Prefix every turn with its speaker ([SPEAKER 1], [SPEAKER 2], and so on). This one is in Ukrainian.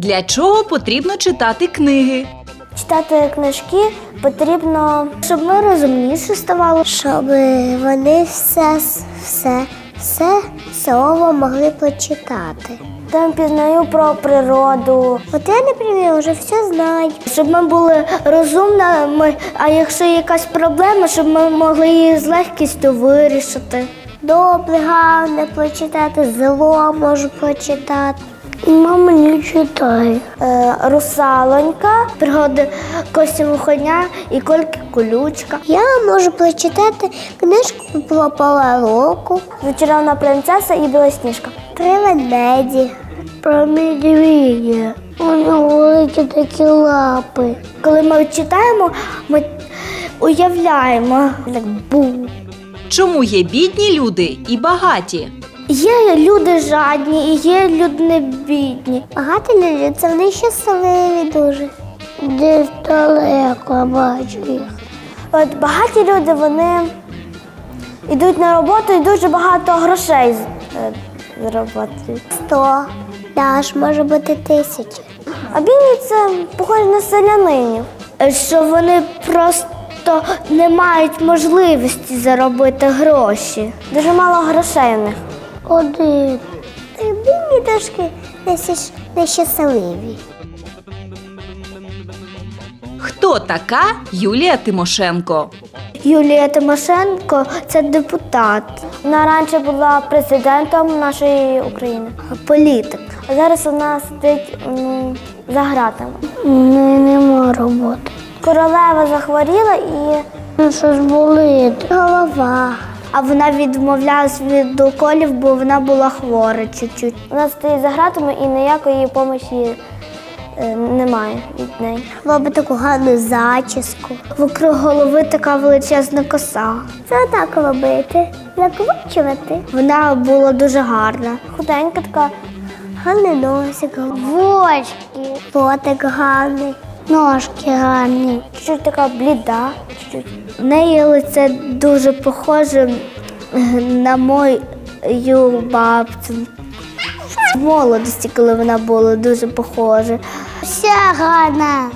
[SPEAKER 1] Для чого потрібно читати книги?
[SPEAKER 2] Читати книжки потрібно, щоб ми розумніше ставали, щоб вони все, все, все слово могли почитати. Там пізнаю про природу. От я, наприклад, вже все знаю. Щоб ми були розумними, а якщо якась проблема, щоб ми могли її з легкістю вирішити. Добре, гарне почитати, зло можу почитати. Мама не читає. Е, русалонька, пригоди Кості Мухоня і Кольки Колючка. Я можу прочитати книжку про Палароку. Зачарована принцеса і Білосніжка. Три ведмеді. Про медведя. У нього великі такі лапи. Коли ми читаємо, ми уявляємо.
[SPEAKER 1] Чому є бідні люди і багаті?
[SPEAKER 2] Є люди жадні і є люди не бідні. Багато людей це вони щасливі дуже. Десь далеко бачу їх. От багаті люди вони йдуть на роботу і дуже багато грошей е, заробляють. Сто, аж може бути тисячі. А бідні це похоже на селянинів. Е, Що вони просто не мають можливості заробити гроші. Дуже мало грошей у них. Один. Бідні трошки нещасливі.
[SPEAKER 1] Хто така Юлія Тимошенко?
[SPEAKER 2] Юлія Тимошенко це депутат. Вона раніше була президентом нашої України, політик. А зараз вона сидить ну, за гратами. Не, нема роботи. Королева захворіла і ну, що ж болить? Голова. А вона відмовлялась від уколів, бо вона була хвора чуть-чуть. Вона стоїть за гратами і ніякої допомоги е, немає від неї. Робить таку гарну зачіску. Вокруг голови така величезна коса. Це так робити, закручувати. Вона була дуже гарна. Худенька така. Гарний носик, вочки, ротик гарний, ножки гарні. Чуть така бліда. В неї лице дуже похоже е, на мою бабцю. В молодості, коли вона була дуже похожа. Вся гарна.